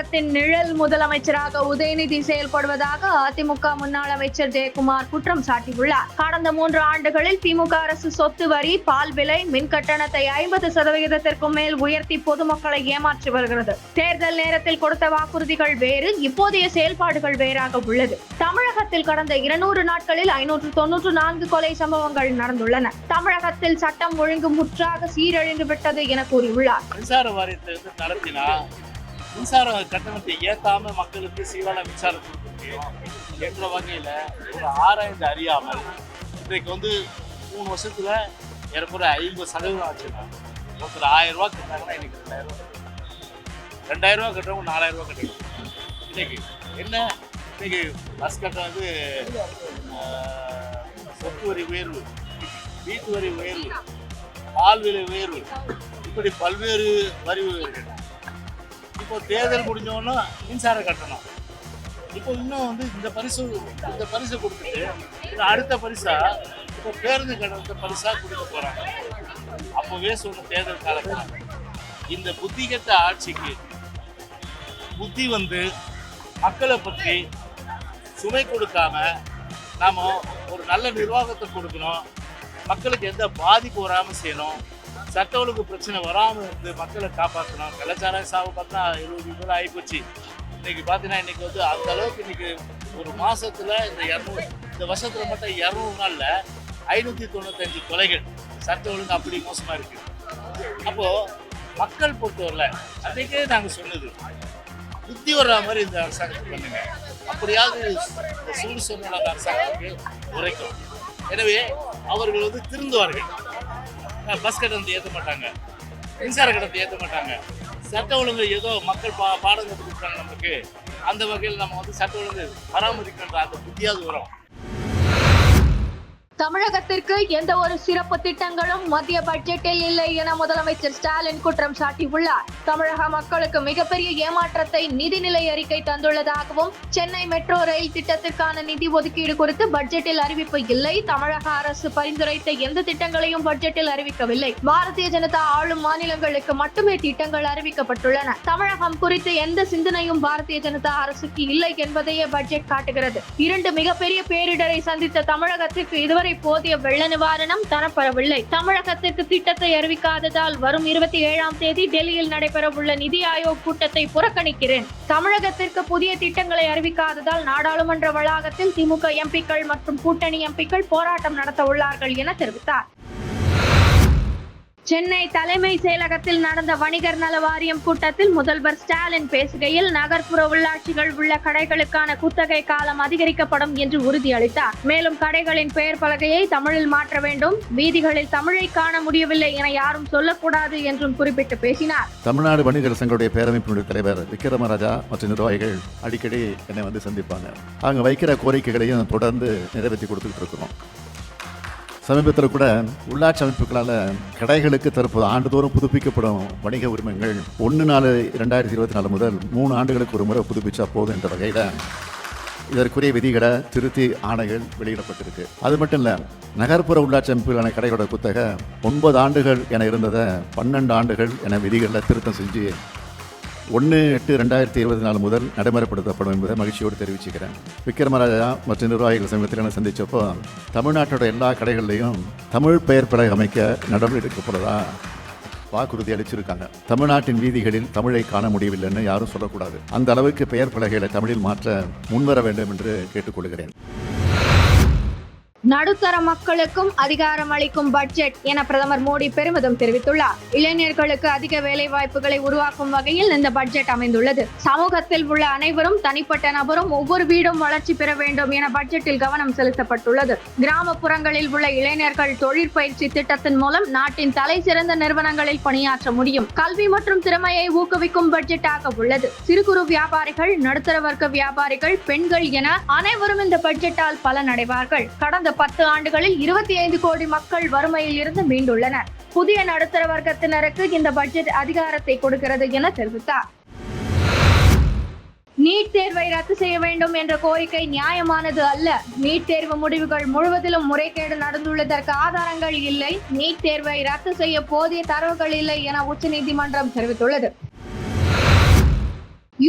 தமிழகத்தின் நிழல் முதலமைச்சராக உதயநிதி செயல்படுவதாக அதிமுக முன்னாள் அமைச்சர் ஜெயக்குமார் குற்றம் சாட்டியுள்ளார். கடந்த மூன்று ஆண்டுகளில் திமுக அரசு சொத்து வரி பால் விலை மின் கட்டணத்தை ஐம்பது சதவிகிதத்திற்கும் மேல் உயர்த்தி பொதுமக்களை ஏமாற்றி வருகிறது. தேர்தல் நேரத்தில் கொடுத்த வாக்குறுதிகள் வேறு இப்போதைய செயல்பாடுகள் வேறாக உள்ளது. தமிழகத்தில் கடந்த இருநூறு நாட்களில் ஐநூற்று தொன்னூற்று நான்கு கொலை சம்பவங்கள் நடந்துள்ளன. தமிழகத்தில் சட்டம் ஒழுங்கு முற்றாக சீரழிந்து விட்டது என கூறியுள்ளார். மின்சார வாரியத்தை நடத்தினா மின்சார கட்டணத்தை ஏத்தாம மக்களுக்கு சீரான மின்சாரம் கொடுக்க முடியும் என்ற வகையில் ஒரு ஆராய்ந்து அறியாமல் இன்றைக்கு வந்து மூணு வருஷத்துல ஏறக்குற ஐம்பது சதவீதம் ஆச்சுன்னா ஒருத்தர் ஆயிரம் ரூபா கட்டினாங்கன்னா இன்னைக்கு ரெண்டாயிரம் ரூபாய் ரெண்டாயிரம் கட்டுறவங்க நாலாயிரம் ரூபா கட்டணும் இன்னைக்கு என்ன? இன்னைக்கு பஸ் கட்டணம் வந்து சொத்து வரி உயர்வு வீட்டு வரி உயர்வு பால் விலை உயர்வு இப்படி பல்வேறு வரி உயர்வுகள். இப்போ தேர்தல் முடிஞ்சோன்னா மின்சார கட்டணம். இப்போ இன்னும் வந்து இந்த பரிசு இந்த பரிசு கொடுத்துட்டு இது அடுத்த பரிசா இப்போ பேருந்து கட்டணத்தை பரிசா கொடுக்க போறாங்க. அப்போவே சொன்ன தேர்தல் காலத்தில். இந்த புத்தி கெட்ட ஆட்சிக்கு புத்தி வந்து மக்களை பற்றி சுமை கொடுக்காம நாம் ஒரு நல்ல நிர்வாகத்தை கொடுக்கணும். மக்களுக்கு எந்த பாதிப்பு வராமல் செய்யணும். சட்ட ஒழுங்கு பிரச்சனை வராமல் இருந்து மக்களை காப்பாற்றணும் கலாச்சார சாவு பார்த்தா இருபது பேர் ஆகிப்போச்சு இன்னைக்கு பார்த்தீங்கன்னா இன்னைக்கு வந்து அந்த அளவுக்கு இன்னைக்கு ஒரு மாசத்துல இந்த இரநூறு இந்த வருஷத்துல மட்டும் இரநூறு நாள்ல ஐநூத்தி தொண்ணூத்தஞ்சு கொலைகள். சட்ட ஒழுங்கு அப்படி மோசமா இருக்கு. அப்போ மக்கள் பொறுத்தவரில் அன்றைக்கே நாங்கள் சொன்னது புத்தி வர்ற மாதிரி இந்த அரசாங்கத்தை பண்ணுங்க. அப்படியாவது இந்த சூடு சொன்ன அரசாங்கத்துக்கு உரைக்கும் எனவே அவர்கள் வந்து திருந்துவார்கள். பஸ் கட்டணத்தை ஏற்ற மாட்டாங்க. மின்சார கட்டணத்தை ஏற்ற மாட்டாங்க. சட்ட ஒழுங்கு ஏதோ மக்கள் பா பாடம் கற்றுக் கொடுக்குறாங்க நமக்கு. அந்த வகையில் நம்ம வந்து சட்ட ஒழுங்கு பராமரிக்கின்ற அந்த புத்தியாவது வரும். தமிழகத்திற்கு எந்த ஒரு சிறப்பு திட்டங்களும் மத்திய பட்ஜெட்டில் இல்லை என முதலமைச்சர் ஸ்டாலின் குற்றம் சாட்டியுள்ளார். தமிழக மக்களுக்கு மிகப்பெரிய ஏமாற்றத்தை நிதிநிலை அறிக்கை தந்துள்ளதாகவும் சென்னை மெட்ரோ ரயில் திட்டத்திற்கான நிதி ஒதுக்கீடு குறித்து பட்ஜெட்டில் அறிவிப்பு இல்லை. தமிழக அரசு பரிந்துரைத்த எந்த திட்டங்களையும் பட்ஜெட்டில் அறிவிக்கவில்லை. பாரதிய ஜனதா ஆளும் மாநிலங்களுக்கு மட்டுமே திட்டங்கள் அறிவிக்கப்பட்டுள்ளன. தமிழகம் குறித்து எந்த சிந்தனையும் பாரதிய ஜனதா அரசுக்கு இல்லை என்பதையே பட்ஜெட் காட்டுகிறது. இரண்டு மிகப்பெரிய பேரிடரை சந்தித்த தமிழகத்திற்கு இதுவரை போதிய வெள்ள நிவாரணம் தரப்படவில்லை. தமிழகத்திற்கு திட்டத்தை அறிவிக்காததால் வரும் இருபத்தி ஏழாம் தேதி டெல்லியில் நடைபெறவுள்ள நிதி ஆயோக் கூட்டத்தை புறக்கணிக்கிறேன். தமிழகத்திற்கு புதிய திட்டங்களை அறிவிக்காததால் நாடாளுமன்ற வளாகத்தில் திமுக எம்பிக்கள் மற்றும் கூட்டணி எம்பிக்கள் போராட்டம் நடத்த உள்ளார்கள் என தெரிவித்தார். சென்னை தலைமை செயலகத்தில் நடந்த வணிகர் நல வாரியம் கூட்டத்தில் முதல்வர் ஸ்டாலின் பேசுகையில் நகர்ப்புற உள்ளாட்சிகள் உள்ள கடைகளுக்கான குத்தகை காலம் அதிகரிக்கப்படும் என்று உறுதியளித்தார். மேலும் கடைகளின் பெயர் பலகையை தமிழில் மாற்ற வேண்டும். வீதிகளில் தமிழை காண முடியவில்லை என யாரும் சொல்லக்கூடாது என்றும் குறிப்பிட்டு பேசினார். தமிழ்நாடு வணிகர் சங்கங்களுடைய பேரமைப்பினுடைய தலைவர் விக்ரமராஜா மற்றும் நிர்வாகிகள் அடிக்கடி என்னை வந்து சந்திப்பாங்க. அவங்க வைக்கிற கோரிக்கைகளையும் தொடர்ந்து நிறைவேற்றி கொடுத்துட்டு இருக்கிறோம். சமீபத்தில் கூட உள்ளாட்சி அமைப்புகளால் கடைகளுக்கு தற்போது ஆண்டுதோறும் புதுப்பிக்கப்படும் வணிக உரிமங்கள் ஒன்று நாலு ரெண்டாயிரத்தி இருபத்தி நாலு முதல் மூணு ஆண்டுகளுக்கு ஒரு முறை புதுப்பிச்சா போதும் என்ற வகையில் இதற்குரிய விதிகளை திருத்தி ஆணைகள் வெளியிடப்பட்டிருக்கு. அது மட்டும் இல்லை நகர்ப்புற உள்ளாட்சி அமைப்புகளான கடைகளோட குத்தகை ஒன்பது ஆண்டுகள் என இருந்ததை பன்னெண்டு ஆண்டுகள் என விதிகளில் திருத்தம் செஞ்சு ஒன்று எட்டு ரெண்டாயிரத்தி இருபத்தி நாலு முதல் நடைமுறைப்படுத்தப்படும் என்பதை மகிழ்ச்சியோடு தெரிவிச்சுக்கிறேன். விக்ரமராஜா மற்றும் நிர்வாகிகள் சமீபத்தில் நான் சந்தித்தப்போ தமிழ்நாட்டோட எல்லா கடைகள்லையும் தமிழ் பெயர் பலகை அமைக்க நடவடிக்கை எடுக்கப்படுறதா வாக்குறுதி அளிச்சிருக்காங்க. தமிழ்நாட்டின் வீதிகளில் தமிழை காண முடியவில்லைன்னு யாரும் சொல்லக்கூடாது. அந்த அளவுக்கு பெயர் பலகைகளை தமிழில் மாற்ற முன்வர வேண்டும் என்று கேட்டுக்கொள்கிறேன். நடுத்தர மக்களுக்கும் அதிகாரம் அளிக்கும் பட்ஜெட் என பிரதமர் மோடி பெருமிதம் தெரிவித்துள்ளார். இளைஞர்களுக்கு அதிக வேலை வாய்ப்புகளை உருவாக்கும் வகையில் இந்த பட்ஜெட் அமைந்துள்ளது. சமூகத்தில் உள்ள அனைவரும் தனிப்பட்ட நபரும் ஒவ்வொரு வீடும் வளர்ச்சி பெற வேண்டும் என பட்ஜெட்டில் கவனம் செலுத்தப்பட்டுள்ளது. கிராமப்புறங்களில் உள்ள இளைஞர்கள் தொழிற்பயிற்சி திட்டத்தின் மூலம் நாட்டின் தலை சிறந்த நிறுவனங்களில் பணியாற்ற முடியும். கல்வி மற்றும் திறமையை ஊக்குவிக்கும் பட்ஜெட்டாக உள்ளது. சிறு குறு வியாபாரிகள் நடுத்தர வர்க்க வியாபாரிகள் பெண்கள் என அனைவரும் இந்த பட்ஜெட்டால் பலனடைவார்கள். கடந்த பத்து ஆண்டுகளில் இருபத்தி ஐந்து கோடி மக்கள் வறுமையில் இருந்து மீண்டுள்ளனர். புதிய நடுத்தர வர்க்கத்தினருக்கு இந்த பட்ஜெட் அதிகாரத்தை கொடுக்கிறது என தெரிவித்தார். நீட் தேர்வை ரத்து செய்ய வேண்டும் என்ற கோரிக்கை நியாயமானது அல்ல. நீட் தேர்வு முடிவுகள் முழுவதிலும் முறைகேடு நடந்துள்ளதற்கு ஆதாரங்கள் இல்லை. நீட் தேர்வை ரத்து செய்ய போதிய தரவுகள் இல்லை என உச்சநீதிமன்றம் தெரிவித்துள்ளது.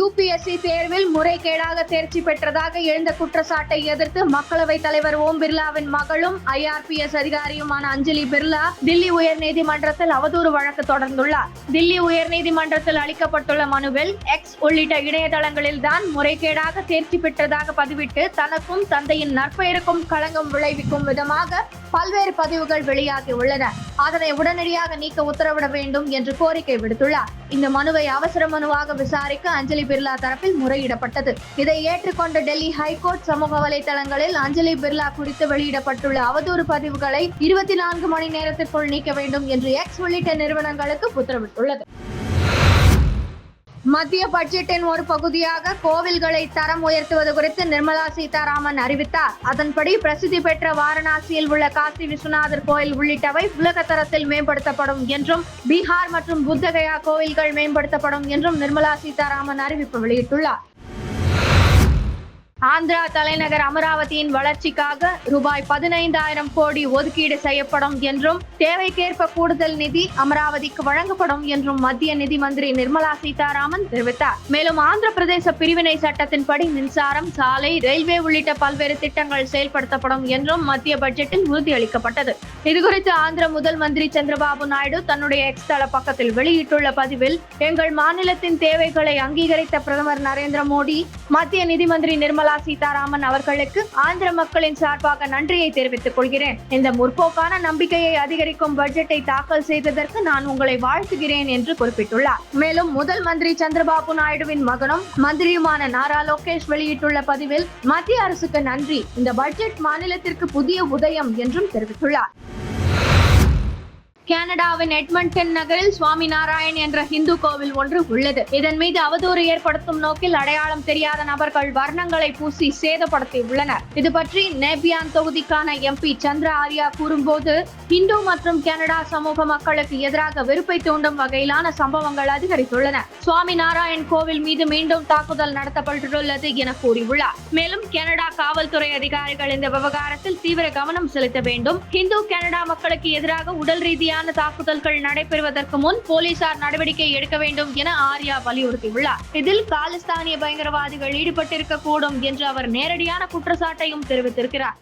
யூபிஎஸ்சி தேர்வில் முறைகேடாக தேர்ச்சி பெற்றதாக எழுந்த குற்றச்சாட்டை எதிர்த்து மக்களவைத் தலைவர் ஓம் பிர்லாவின் மகளும் ஐஆர்பிஎஸ் அதிகாரியுமான அஞ்சலி பிர்லா தில்லி உயர்நீதிமன்றத்தில் அவதூறு வழக்கு தொடர்ந்துள்ளார். தில்லி உயர்நீதிமன்றத்தில் அளிக்கப்பட்டுள்ள மனுவில் எக்ஸ் உள்ளிட்ட இணையதளங்களில் தான் முறைகேடாக தேர்ச்சி பெற்றதாக பதிவிட்டு தனக்கும் தந்தையின் நற்பெயருக்கும் களங்கம் விளைவிக்கும் விதமாக பல்வேறு பதிவுகள் வெளியாகி உள்ளன. அதனை உடனடியாக நீக்க உத்தரவிட வேண்டும் என்று கோரிக்கை விடுத்துள்ளார். இந்த மனுவை அவசர மனுவாக விசாரிக்க அஞ்சலி பிர்லா தரப்பில் முறையிடப்பட்டது. இதை ஏற்றுக்கொண்ட டெல்லி ஹைகோர்ட் சமூக வலைதளங்களில் அஞ்சலி பிர்லா குறித்து வெளியிடப்பட்டுள்ள அவதூறு பதிவுகளை இருபத்தி நான்கு மணி நேரத்திற்குள் நீக்க வேண்டும் என்று எக்ஸ் உள்ளிட்ட நிறுவனங்களுக்கு உத்தரவிட்டுள்ளது. மத்திய பட்ஜெட்டின் ஒரு பகுதியாக கோவில்களை தரம் உயர்த்துவது குறித்து நிர்மலா சீதாராமன் அறிவித்தார். அதன்படி பிரசித்தி பெற்ற வாரணாசியில் உள்ள காசி விஸ்வநாதர் கோயில் உள்ளிட்டவை உலக தரத்தில் மேம்படுத்தப்படும் என்றும் பீகார் மற்றும் புத்தகயா கோவில்கள் மேம்படுத்தப்படும் என்றும் நிர்மலா சீதாராமன் அறிவிப்பு வெளியிட்டுள்ளார். ஆந்திரா தலைநகர் அமராவதியின் வளர்ச்சிக்காக ரூபாய் பதினைந்தாயிரம் கோடி ஒதுக்கீடு செய்யப்படும் என்றும் தேவைக்கேற்ப கூடுதல் நிதி அமராவதிக்கு வழங்கப்படும் என்றும் மத்திய நிதி மந்திரி நிர்மலா சீதாராமன் தெரிவித்தார். மேலும் ஆந்திர பிரதேச பிரிவினை சட்டத்தின்படி மின்சாரம் சாலை ரயில்வே உள்ளிட்ட பல்வேறு திட்டங்கள் செயல்படுத்தப்படும் என்றும் மத்திய பட்ஜெட்டில் உறுதியளிக்கப்பட்டது. இதுகுறித்து ஆந்திர முதல் மந்திரி சந்திரபாபு நாயுடு தன்னுடைய எக்ஸ் தள பக்கத்தில் வெளியிட்டுள்ள பதிவில் எங்கள் மாநிலத்தின் தேவைகளை அங்கீகரித்த பிரதமர் நரேந்திர மோடி மத்திய நிதி மந்திரி நிர்மலா சீதாராமன் அவர்களுக்கு ஆந்திர மக்களின் சார்பாக நன்றியை தெரிவித்துக் கொள்கிறேன். இந்த முற்போக்கான நம்பிக்கையை அதிகரிக்கும் பட்ஜெட்டை தாக்கல் செய்ததற்கு நான் உங்களை வாழ்த்துகிறேன் என்று குறிப்பிட்டுள்ளார். மேலும் முதல் மந்திரி சந்திரபாபு நாயுடுவின் மகனும் மந்திரியுமான நாரா லோகேஷ் வெளியிட்டுள்ள பதிவில் மத்திய அரசுக்கு நன்றி. இந்த பட்ஜெட் மாநிலத்திற்கு புதிய உதயம் என்றும் தெரிவித்துள்ளார். கனடாவின் எட்மண்டன் நகரில் சுவாமி நாராயண் என்ற ஹிந்து கோவில் ஒன்று உள்ளது. இதன் மீது அவதூறு ஏற்படுத்தும் நோக்கில் அடையாளம் தெரியாத நபர்கள் வர்ணங்களை பூசி சேதப்படுத்தி உள்ளனர். இது பற்றி நேபியான் தொகுதிக்கான எம்பி சந்திர ஆர்யா கூறும்போது இந்து மற்றும் கனடா சமூக மக்களுக்கு எதிராக வெறுப்பை தூண்டும் வகையிலான சம்பவங்கள் அதிகரித்துள்ளன. சுவாமி நாராயண் கோவில் மீது மீண்டும் தாக்குதல் நடத்தப்பட்டுள்ளது என கூறியுள்ளார். மேலும் கனடா காவல்துறை அதிகாரிகள் இந்த விவகாரத்தில் தீவிர கவனம் செலுத்த வேண்டும். இந்து கனடா மக்களுக்கு எதிராக உடல் ரீதியான தாக்குதல்கள் நடைபெறுவதற்கு முன் போலீசார் நடவடிக்கை எடுக்க வேண்டும் என ஆர்யா வலியுறுத்தியுள்ளார். இதில் காலிஸ்தானிய பயங்கரவாதிகள் ஈடுபட்டிருக்க கூடும் என்று அவர் நேரடியான குற்றச்சாட்டையும் தெரிவித்திருக்கிறார்.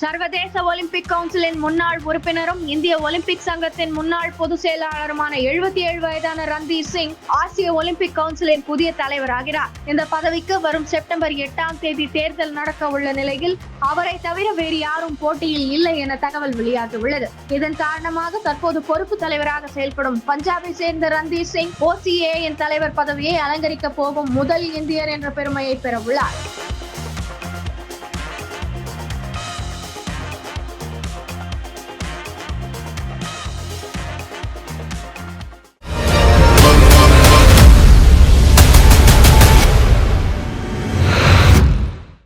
சர்வதேச ஒலிம்பிக் கவுன்சிலின் முன்னாள் உறுப்பினரும் இந்திய ஒலிம்பிக் சங்கத்தின் முன்னாள் பொதுச் செயலாளருமான எழுபத்தி ஏழு வயதான ரந்தீர் சிங் ஆசிய ஒலிம்பிக் கவுன்சிலின் புதிய தலைவராகிறார். இந்த பதவிக்கு வரும் செப்டம்பர் எட்டாம் தேதி தேர்தல் நடக்க உள்ள நிலையில் அவரை தவிர வேறு யாரும் போட்டியில் இல்லை என தகவல் வெளியாகியுள்ளது. இதன் காரணமாக தற்போது பொறுப்பு தலைவராக செயல்படும் பஞ்சாபை சேர்ந்த ரந்தீர் சிங் ஓசிஏ தலைவர் பதவியை அலங்கரிக்க போகும் முதல் இந்தியர் என்ற பெருமையை பெற உள்ளார்